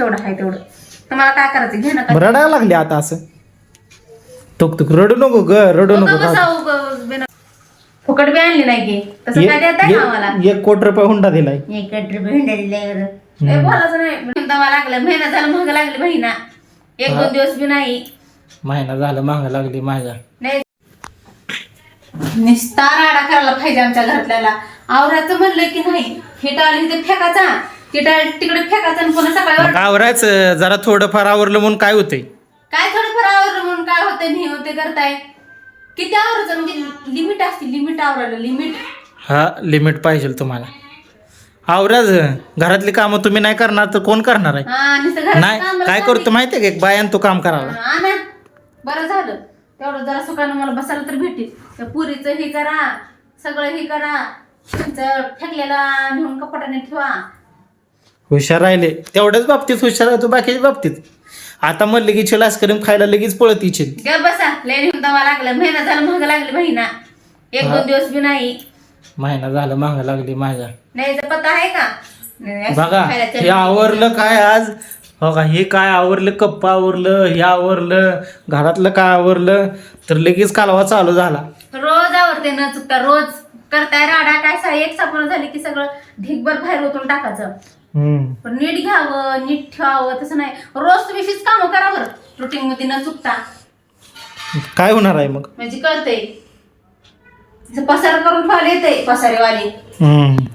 जेवढं आहे तेवढं. तुम्हाला काय करायचं? घे ना रडायला लागली आता असं. तुक तुक रडू नको ग रडू नको उगा बिना- फुकट बी आणली नाही की? तसं काय देत आहे आम्हाला? एक एक कोटी रुपये हुंडा दिलाय. एक रुपये हिंडा दिल्यावर ए, बोलायचं नाही. दवा लागलं महिना झाला महाग लागली महिना एक दोन दिवस बी नाही. महिना झालं माग लागली माझ्या. नाही. निस्ता राडा करायला पाहिजे आमच्या घरातल्याला. आवराचं म्हणलं की नाही हे टाळ इथे फेकायचा. तिकडे फेकायचा आणि पुन्हा सकाळी मग आवरायचं जरा थोडंफार आवरलं म्हणून काय होतंय? काय थोडंफार आवरलं म्हणून काय होते नाही होते करताय? किती आवरायचं म्हणजे लिमिट असते लिमिट आवरायला लिमिट हा लिमिट पाहिजे तुम्हाला. आवराच घरातली कामं तुम्ही नाही करणार तर कोण करणार आहे? हा नुसतं घरात नाही कामाला काय. करतो माहितीये का? एक बायान तो काम करायला. हा ना. बरं झालं. तेवढं जरा सुखानं मला बसायला तर भेटेल. त्या पुरीचं हे करा सगळं हे करा. तुमचं फेकलेला नेऊन कपाटाने ठेवा. हुशार राहिले. तेवढ्याच बाबतीत हुशार आहे तू बाकीच्या बाबतीत. आता म्हणलं की चिलास करून खायला लगेच पळत इच्छित ग बसा लय दवा लागला. महिना झाला महाग लागली महिना. एक. दोन दिवस बी नाही. महिना झालं माग लागली माझ्या. नाही पत्ता आहे का? नाही, बघा खायला हे. आवरलं काय आज? हो का हे काय आवरलं? कप्प आवरलं हे आवरलं घरातलं काय आवरलं? तर लगेच कालवा चालू झाला. रोज आवडते न चुकता रोज. करताय राडा काय सा एक सापण झाली की सगळं ढिगभर बाहेर ओतून टाकायचं. पण नीट घ्यावं नीट ठेवावं तसं नाही. रोज तुम्ही हीच कामं करावर रुटीन मध्ये न चुकता. काय होणार आहे मग? म्हणजे कळते पसार करून ठेवायला येते पसारेवाले. हम्म.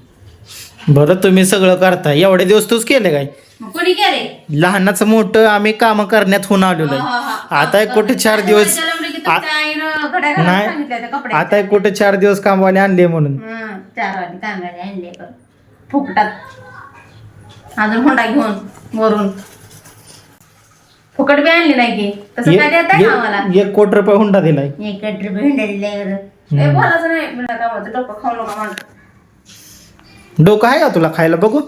बरं तुम्ही सगळं करताय. एवढे दिवस तूच केले काय? मग कोणी केले? लहानाचं मोठं आम्ही काम करण्यात होऊन आलेलो आहे. आता एक कुठे चार दिवस त्या नाही आता एक कुठे चार दिवस कामवाले आणले म्हणून. हं, चार वाजले कांद्याने आणले फुकटात. अजून होंडा घेऊन वरून. फुकट बी आणली नाही की. तसं काय देत आहे आम्हाला? एक कोटी रुपये हुंडा दिलाय. एक रुपये हिंडा दिल्यावर ए, बोलायचं नाही. बिना कामाचं डोकं खाऊ नका म्हणत. डोकं आहे का तुला खायला? बघू.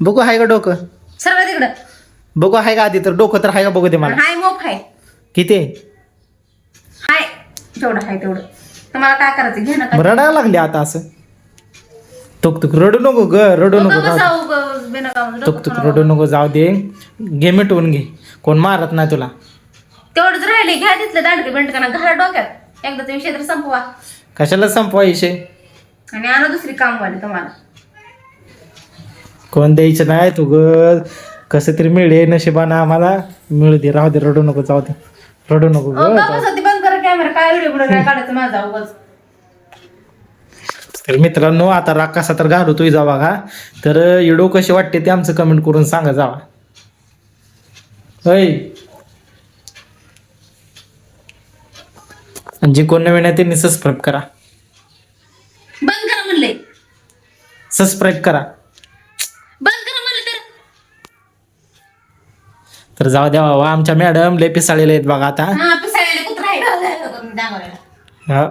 बघू आहे का डोकं? सगळं तिकडं. बघू आहे का आधी तर? डोकं तर आहे का? बघू दे मला. हाय मोफ आहे किती? आहे? हाय. तेवढं आहे तेवढं. तुम्हाला काय करायचं? घे ना मग रडायला लागली आता असं. तुक तुक रडू नको ग रडू नको. बसावं कामाचं तुक तुक रडू नको जाऊ दे. घे मिटवून घे. कोण मारत नाही तुला. तेवढंच राहिले घ्या तिथलं दांडके बेंडकाना घाला डोक्यात. एकदाचा विषय तर संपवा. कशाला संपवा विषय? आणि आणा दुसरी कामवाली तुम्हाला. कोण द्यायचं नाही तू ग. कसं तरी मिळे नशिबानं आम्हाला. मिळू दे राहू दे रडू नको जाऊ दे. रडू नको ग अहो, बाबा सध्या बंद करा कॅमेरा काय व्हिडिओ काय काढायचं माझा उगाच तर मित्रांनो आता राग कसा तर घालू तुझी जावा का तर व्हिडिओ कशी वाटते ते आमचं कमेंट करून सांगा जावा होय. आणि जे कोण नवीन आहे त्यांनी सबस्क्राईब करा. बंद करा म्हणले. सबस्क्राईब करा. बंद करा म्हणले तर. तर जाऊ द्या बाबा आमच्या मॅडम लय पिसाळलेले आहेत बघा आता. हा पिसाळलेले कुत्रा आहे हा.